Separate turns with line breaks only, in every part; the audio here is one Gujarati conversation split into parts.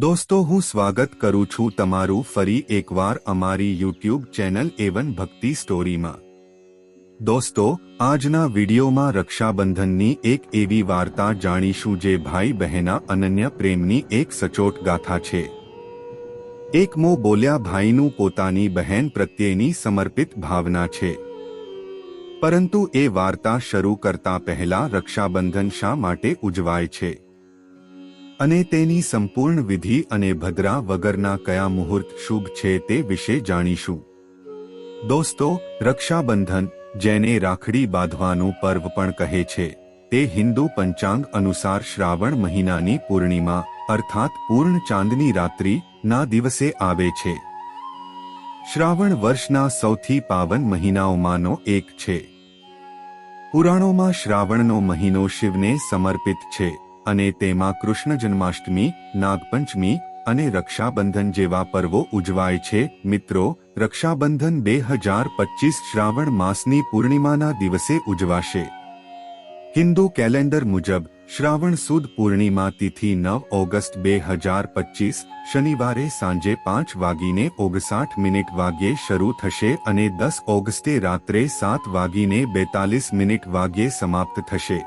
દોસ્તો, હું સ્વાગત કરું છું તમારું ફરી એકવાર અમારી યુટ્યુબ ચેનલ એવન ભક્તિ સ્ટોરીમાં. દોસ્તો, આજના વિડીયોમાં રક્ષાબંધનની એક એવી વાર્તા જાણીશું જે ભાઈ બહેના અનન્ય પ્રેમની એક સચોટ ગાથા છે. એકમો બોલ્યા, ભાઈનું પોતાની બહેન પ્રત્યેની સમર્પિત ભાવના છે. પરંતુ એ વાર્તા શરૂ કરતા પહેલા રક્ષાબંધન શા માટે ઉજવાય છે? અને તેની સંપૂર્ણ વિધિ અને ભદ્રા વગરના કયા મુહૂર્ત શુભ છે તે વિશે જાણીશું. દોસ્તો, રક્ષાબંધન, જેને રાખડી બાંધવાનું પર્વ પણ કહે છે, તે હિન્દુ પંચાંગ અનુસાર શ્રાવણ મહિનાની પૂર્ણિમા, અર્થાત પૂર્ણ ચાંદની રાત્રિ, ના દિવસે આવે છે. શ્રાવણ વર્ષના સૌથી પાવન મહિનાઓમાંનો એક છે. પુરાણોમાં શ્રાવણનો મહિનો શિવને સમર્પિત છે. અને તેમાં કૃષ્ણ જન્માષ્ટમી, નાગપંચમી અને રક્ષાબંધન જેવા પર્વો ઉજવાય છે. મિત્રો, રક્ષાબંધન બે હજાર પચીસ શ્રાવણ માસની પૂર્ણિમાના દિવસે ઉજવાશે. હિન્દુ કેલેન્ડર મુજબ, શ્રાવણ સુદ પૂર્ણિમા તિથિ નવ ઓગસ્ટ બે હજાર પચીસ, શનિવારે સાંજે પાંચ વાગીને ઓગસાઠ મિનિટ વાગ્યે શરૂ થશે અને દસ ઓગસ્ટે રાત્રે સાત વાગીને બેતાલીસ મિનિટ વાગ્યે સમાપ્ત થશે.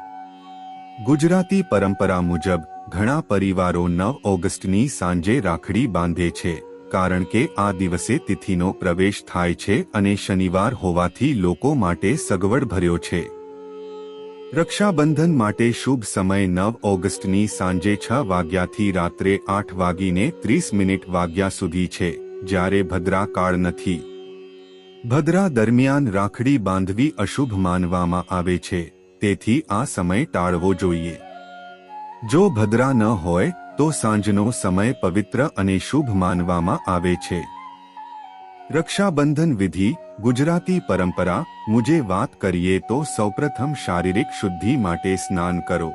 ગુજરાતી પરંપરા મુજબ, ઘણા પરિવારો નવ ઓગસ્ટની સાંજે રાખડી બાંધે છે, કારણ કે આ દિવસે તિથિનો પ્રવેશ થાય છે અને શનિવાર હોવાથી લોકો માટે સગવડ ભર્યો છે. રક્ષાબંધન માટે શુભ સમય નવ ઓગસ્ટની સાંજે છ વાગ્યાથી રાત્રે આઠ વાગીને ત્રીસ મિનિટ વાગ્યા સુધી છે, જ્યારે ભદ્રા કાળ નથી. ભદ્રા દરમિયાન રાખડી બાંધવી અશુભ માનવામાં આવે છે. તેથી આ સમય ટાળવો જોઈએ. જો ભદ્રા ન હોય, તો સાંજનો સમય પવિત્ર અને શુભ માનવામાં આવે છે. રક્ષાબંધન વિધિ, ગુજરાતી પરંપરા, મુજે વાત કરીએ તો સૌપ્રથમ શારીરિક શુદ્ધિ માટે સ્નાન કરો.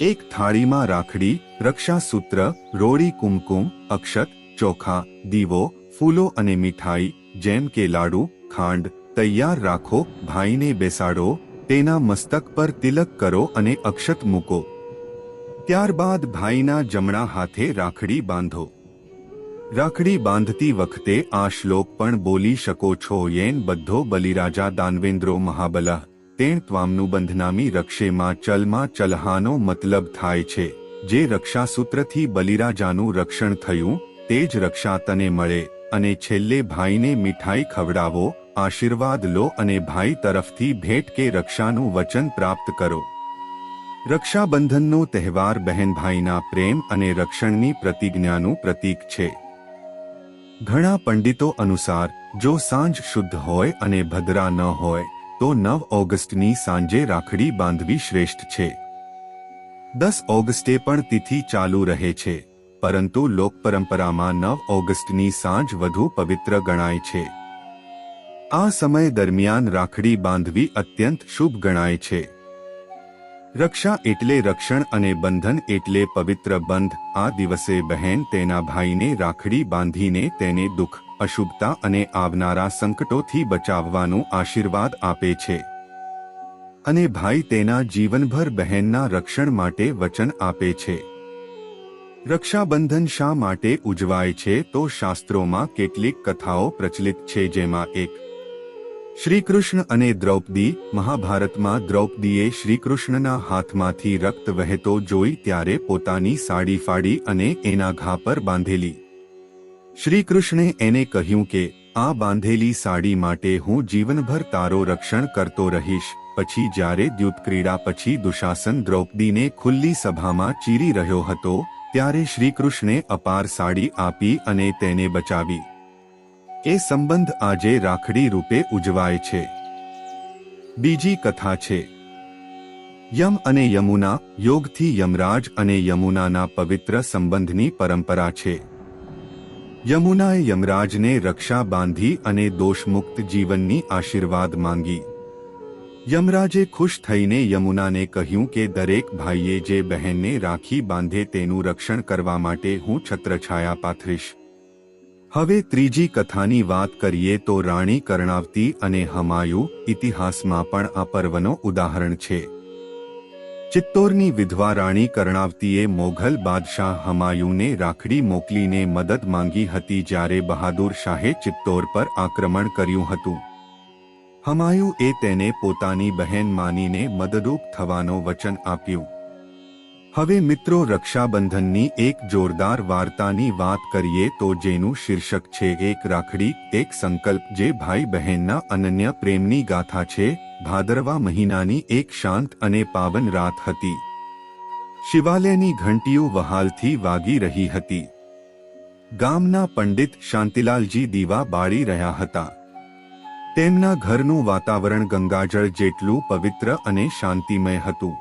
એક થાળીમાં રાખડી, રક્ષાસૂત્ર રોડી કુમકુમ, અક્ષત, ચોખા, દીવો, ફૂલો અને મીઠાઈ, જેમ કે લાડુ, ખાંડ, તૈયાર રાખો, ભાઈને બેસાડો તેના મસ્તક પર તિલક કરો અને અક્ષત મૂકો. ત્યારબાદ ભાઈના જમણા હાથે રાખડી બાંધો. રાખડી બાંધતી વખતે આ શ્લોક પણ બોલી શકો છો, યેન બધો બલિરાજા દાનવેન્દ્રો મહાબલા, તેણ ત્વામનું બંધનામી રક્ષેમાં ચલમાં ચલહાનો મતલબ થાય છે. જે રક્ષાસૂત્રથી બલિરાજાનું રક્ષણ થયું, તે જ રક્ષા તને મળે. અને છેલ્લે ભાઈને મીઠાઈ ખવડાવો, આશીર્વાદ લો અને ભાઈ તરફથી ભેટ કે રક્ષાનું વચન પ્રાપ્ત કરો. રક્ષાબંધનનો તહેવાર બહેન ભાઈના પ્રેમ અને રક્ષણની પ્રતિજ્ઞાનું પ્રતીક છે. ઘણા પંડિતો અનુસાર, જો સાંજ શુદ્ધ હોય અને ભદ્રા ન હોય, તો નવ ઓગસ્ટની સાંજે રાખડી બાંધવી શ્રેષ્ઠ છે. દસ ઓગસ્ટે પણ તિથિ ચાલુ રહે છે. પરંતુ લોકપરંપરામાં નવ ઓગસ્ટની સાંજ વધુ પવિત્ર ગણાય છે. આ સમય દરમિયાન રાખડી બાંધવી અત્યંત શુભ ગણાય છે. રક્ષા એટલે રક્ષણ અને બંધન એટલે પવિત્ર બંધ. આ દિવસે બહેન તેના ભાઈને રાખડી બાંધીને તેને દુઃખ, અશુભતા અને આવનારા સંકટોથી બચાવવાનું આશીર્વાદ આપે છે. અને ભાઈ તેના જીવનભર બહેનના રક્ષણ માટે વચન આપે છે. રક્ષાબંધન શા માટે ઉજવાય છે તો શાસ્ત્રોમાં કેટલીક કથાઓ પ્રચલિત છે જેમાં એક, શ્રીકૃષ્ણ અને દ્રૌપદી મહાભારતમાં દ્રૌપદીએ શ્રીકૃષ્ણના હાથમાંથી રક્ત વહેતો જોઈ ત્યારે પોતાની સાડી ફાડી અને એના ઘા પર બાંધેલી. શ્રીકૃષ્ણે એને કહ્યું કે, આ બાંધેલી સાડી માટે હું જીવનભર તારો રક્ષણ કરતો રહીશ. પછી જ્યારે દ્યુતક્રીડા પછી દુશાસન દ્રૌપદીને ખુલ્લી સભામાં ચીરી રહ્યો હતો ત્યારે શ્રીકૃષ્ણે અપાર સાડી આપી અને તેને બચાવી. એ સંબંધ આજે રાખડી રૂપે ઉજવાય છે. બીજી કથા છે. યમ અને યમુના, યોગથી યમરાજ અને યમુનાના પવિત્ર સંબંધની પરંપરા છે. યમુનાએ યમરાજને રક્ષા બાંધી અને દોષમુક્ત જીવનની આશીર્વાદ માંગી. યમરાજે ખુશ થઈને યમુનાને કહ્યું કે, દરેક ભાઈએ જે બહેનને રાખી બાંધે તેનું રક્ષણ કરવા માટે હું છત્રછાયા પાથરીશ. હવે ત્રીજી કથાની વાત કરીએ તો રાણી કર્ણાવતી અને હમાયુ ઇતિહાસમાં પણ આ પર્વનો ઉદાહરણ છે. ચિત્તોરની વિધવા રાણી કર્ણાવતીએ મોઘલ બાદશાહ હમાયુને રાખડી મોકલીને મદદ માંગી હતી જ્યારે બહાદુર શાહે ચિત્તોર પર આક્રમણ કર્યું હતું. હમાયુ એ તેને પોતાની બહેન માનીને મદદરૂપ થવાનો વચન આપ્યું. હવે મિત્રો રક્ષાબંધનની એક જોરદાર વાર્તાની વાત કરીએ તો જેનું શીર્ષક છે એક રાખડી, એક સંકલ્પ, જે ભાઈ બહેનના અનન્ય પ્રેમની ગાથા છે, ભાદરવા મહિનાની એક શાંત અને પાવન રાત હતી. શિવાલયની ઘંટીઓ વહાલથી વાગી રહી હતી. ગામના પંડિત શાંતિલાલજી દીવા બાળી રહ્યા હતા. તેમના ઘરનું વાતાવરણ ગંગાજળ જેટલું પવિત્ર અને શાંતિમય હતું.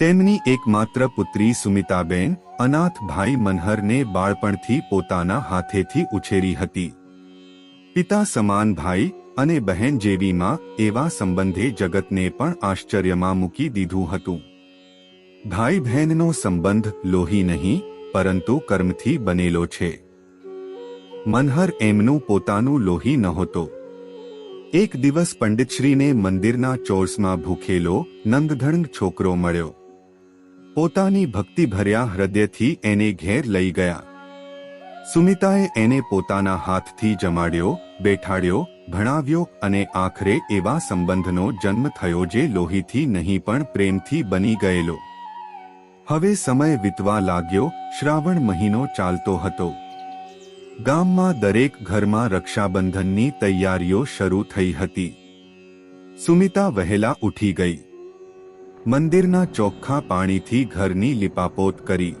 તેમની એકમાત્ર પુત્રી સુમિતાબેન, અનાથ ભાઈ મનહરને બાળપણથી પોતાના હાથેથી ઉછેરી હતી. પિતા સમાન ભાઈ અને બહેન જેવીમાં એવા સંબંધે જગતને પણ આશ્ચર્યમાં મૂકી દીધું હતું. ભાઈ બહેનનો સંબંધ લોહી નહીં, પરંતુ કર્મથી બનેલો છે. મનહર એમનું પોતાનું લોહી નહોતો. એક દિવસ પંડિતશ્રીને મંદિરના ચોર્સમાં ભૂખેલો, નંદધણ છોકરો મળ્યો. પોતાની ભક્તિભર્યા હૃદયથી એને ઘેર લઈ ગયા. સુમિતાએ એને પોતાના હાથથી જમાડ્યો, બેઠાડ્યો, ભણાવ્યો અને આખરે એવા સંબંધનો જન્મ થયો જે લોહીથી નહીં પણ પ્રેમથી બની ગયેલો. હવે સમય વીતવા લાગ્યો, શ્રાવણ મહિનો ચાલતો હતો. ગામમાં દરેક ઘરમાં રક્ષાબંધનની તૈયારીઓ શરૂ થઈ હતી. સુમિતા વહેલા ઉઠી ગઈ. મંદિરના ચોખ્ખા પાણીથી ઘરની લીપાપોત કરી.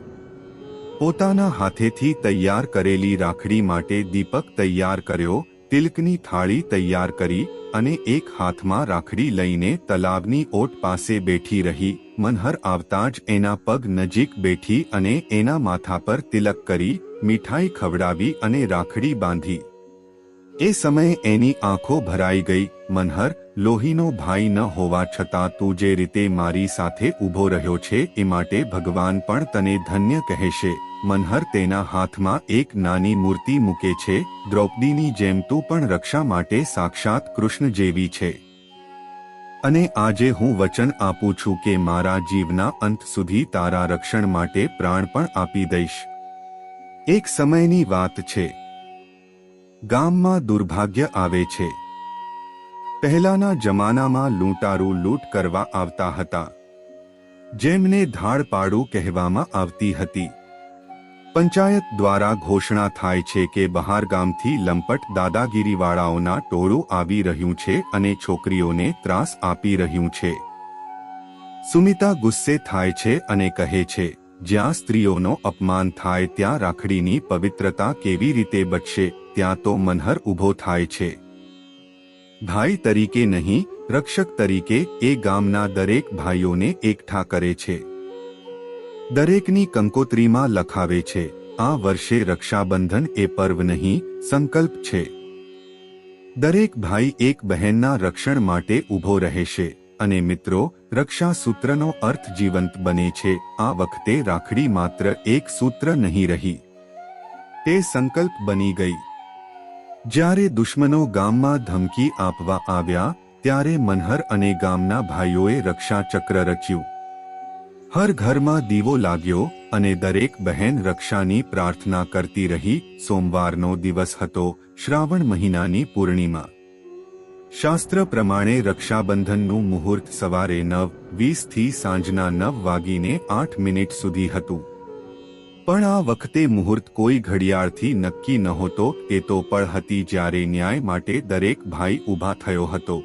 પોતાના હાથેથી તૈયાર કરેલી રાખડી માટે દીપક તૈયાર કર્યો, તિલકની થાળી તૈયાર કરી અને એક હાથમાં રાખડી લઈને તલાવની ઓટ પાસે બેઠી રહી. મનહર આવતા જ એના પગ નજીક બેઠી અને એના માથા પર તિલક કરી મીઠાઈ ખવડાવી અને રાખડી બાંધી. એ સમયે એની આંખો ભરાઈ ગઈ. મનહર, લોહીનો ભાઈ ન હોવા છતાં તું જે રીતે મારી સાથે ઊભો રહ્યો છે એ માટે ભગવાન પણ તને ધન્ય કહેશે. મનહર તેના હાથમાં એક નાની મૂર્તિ મૂકે છે. દ્રૌપદીની જેમ તું પણ રક્ષા માટે સાક્ષાત કૃષ્ણ જેવી છે. અને આજે હું વચન આપું છું કે મારા જીવના અંત સુધી તારા રક્ષણ માટે પ્રાણ પણ આપી દઈશ. એક સમયની વાત છે. ગામમાં દુર્ભાગ્ય આવે છે. પહેલાના જમાનામાં લૂંટારૂ લૂંટ કરવા આવતા હતા. જેમને ધાડપાડું કહેવામાં આવતી હતી. પંચાયત દ્વારા ઘોષણા થાય છે કે બહાર ગામથી લંપટ દાદાગીરીવાળાઓના ટોળું આવી રહ્યું છે અને છોકરીઓને ત્રાસ આપી રહ્યું છે. સુમિતા ગુસ્સે થાય છે અને કહે છે જ્યાં સ્ત્રીઓનો અપમાન થાય ત્યાં રાખડીની પવિત્રતા કેવી રીતે બચશે, ત્યાં તો મનહર ઊભો થાય છે. ભાઈ તરીકે નહીં, રક્ષક તરીકે, એ ગામના દરેક ભાઈઓને એકઠા કરે છે. દરેકની કંકોત્રીમાં લખાવે છે, આ વર્ષે રક્ષાબંધન એ પર્વ નહીં, સંકલ્પ છે. દરેક ભાઈ એક બહેનના રક્ષણ માટે ઊભો રહેશે. અને મિત્રો રક્ષા સૂત્રનો અર્થ જીવંત બને છે. આ વખતે રાખડી માત્ર એક સૂત્ર નહીં રહી. તે સંકલ્પ બની ગઈ. જ્યારે દુશ્મનો ગામમાં ધમકી આપવા આવ્યા, ત્યારે મનહર અને ગામના ભાઈઓએ રક્ષા ચક્ર રચ્યું. હર ઘરમાં દીવો લાગ્યો અને દરેક બહેન રક્ષાની પ્રાર્થના કરતી રહી. સોમવારનો દિવસ હતો, શ્રાવણ મહિનાની પૂર્ણિમા. શાસ્ત્ર પ્રમાણે રક્ષાબંધનનું મુહૂર્ત સવારે નવ વીસથી સાંજના નવ વાગીને આઠ મિનિટ સુધી હતું. પણ આ વખતે મુહૂર્ત કોઈ ઘડિયાળથી નક્કી નહોતો, એ તો પળ હતી જ્યારે ન્યાય માટે દરેક ભાઈ ઊભા થયો હતો.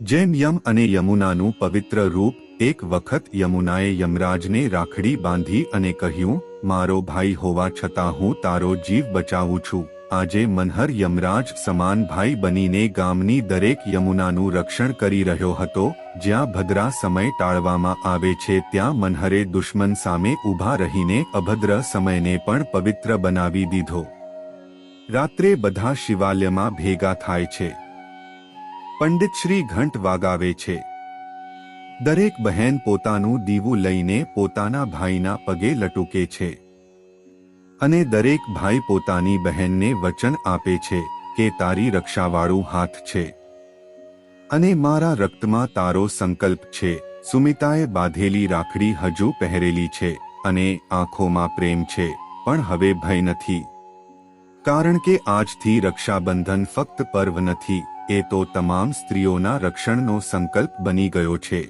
જેમ યમ અને યમુનાનું પવિત્ર રૂપ, એક વખત યમુનાએ યમરાજને રાખડી બાંધી અને કહ્યું, મારો ભાઈ હોવા છતાં હું તારો જીવ બચાવું છું. આજે મનહર યમરાજ સમાન ભાઈ બનીને ગામની દરેક યમુનાનું રક્ષણ કરી રહ્યો હતો, જ્યાં ભદ્રા સમય ટાળવામાં આવે છે ત્યાં મનહરે દુશ્મન સામે ઊભા રહીને અભદ્ર સમયને પણ પવિત્ર બનાવી દીધો. રાત્રે બધા શિવાલયમાં ભેગા થાય છે. પંડિત શ્રી ઘંટ વાગાવે છે. દરેક બહેન પોતાનું દીવું લઈને પોતાના ભાઈના પગે લટુકે છે. અને દરેક ભાઈ પોતાની બહેનને વચન આપે છે કે તારી રક્ષાવાળું હાથ છે. અને મારા રક્તમાં તારો સંકલ્પ છે. સુમિતાએ બાંધેલી રાખડી હજુ પહેરેલી છે અને આંખોમાં પ્રેમ છે, પણ હવે ભય નથી. કારણ કે આજથી રક્ષાબંધન ફક્ત પર્વ નથી, એ તો તમામ સ્ત્રીઓના રક્ષણનો સંકલ્પ બની ગયો છે.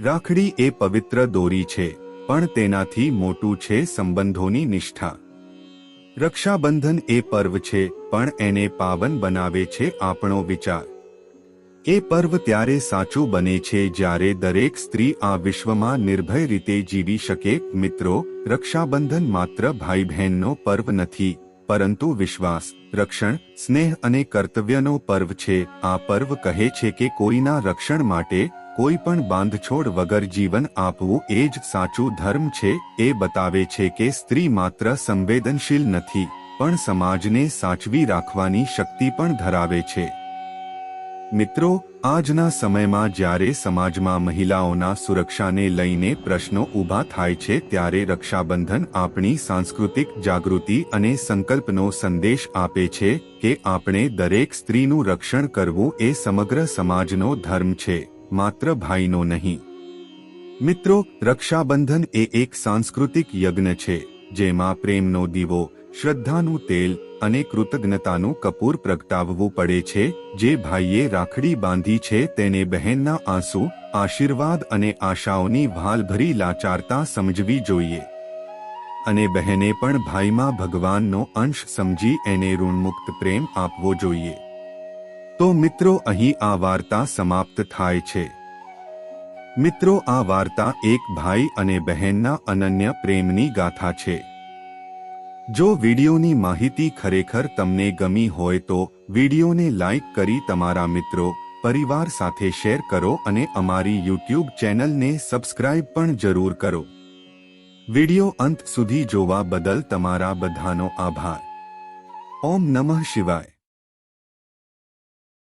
રાખડી એ પવિત્ર દોરી છે પણ તેનાથી મોટું છે સંબંધોની નિષ્ઠા. રક્ષાબંધન એ પર્વ છે, પણ એને પાવન બનાવે છે આપણો વિચાર. એ પર્વ ત્યારે સાચું બને છે જ્યારે દરેક સ્ત્રી આ વિશ્વમાં નિર્ભય રીતે જીવી શકે. મિત્રો, રક્ષાબંધન માત્ર ભાઈ બહેનનો પર્વ નથી, પરંતુ વિશ્વાસ, રક્ષણ, સ્નેહ અને કર્તવ્યનો પર્વ છે. આ પર્વ કહે છે કે કોઈના રક્ષણ માટે કોઈ પણ બાંધછોડ વગર જીવન આપવું એ જ સાચું ધર્મ છે, એ બતાવે છે કે સ્ત્રી માત્ર સંવેદનશીલ નથી, પણ સમાજને સાચવી રાખવાની શક્તિ પણ ધરાવે છે. મિત્રો, આજના સમયમાં જ્યારે સમાજમાં મહિલાઓના સુરક્ષાને લઈને પ્રશ્નો ઊભા થાય છે ત્યારે રક્ષાબંધન આપણી સાંસ્કૃતિક જાગૃતિ અને સંકલ્પનો સંદેશ આપે છે કે આપણે દરેક સ્ત્રીનું રક્ષણ કરવું એ સમગ્ર સમાજનો ધર્મ છે. માત્ર ભાઈનો નહીં. મિત્રો, રક્ષાબંધન એ એક સાંસ્કૃતિક યજ્ઞ છે, જેમાં પ્રેમનો દીવો, શ્રદ્ધાનું તેલ અને કૃતજ્ઞતાનું કપૂર પ્રગટાવવું પડે છે, જે ભાઈએ રાખડી બાંધી છે, તેને બહેનના આંસુ, આશીર્વાદ અને આશાઓની ભાલભરી લાચારતા સમજવી જોઈએ. અને બહેને પણ ભાઈમાં ભગવાનનો અંશ સમજી એને ઋણમુક્ત પ્રેમ આપવો જોઈએ. તો મિત્રો, અહીં આ વાર્તા સમાપ્ત થાય છે. મિત્રો, આ વાર્તા એક ભાઈ અને બહેનના અનન્ય પ્રેમની ગાથા છે. જો વિડીયોની માહિતી ખરેખર તમને ગમી હોય તો વિડીયોને લાઇક કરી તમારા મિત્રો, પરિવાર સાથે શેર કરો અને અમારી યુટ્યુબ ચેનલને સબસ્ક્રાઇબ પણ જરૂર કરો. વીડિયો અંત સુધી જોવા બદલ તમારા બધાનો આભાર. ઓમ નમઃ શિવાય.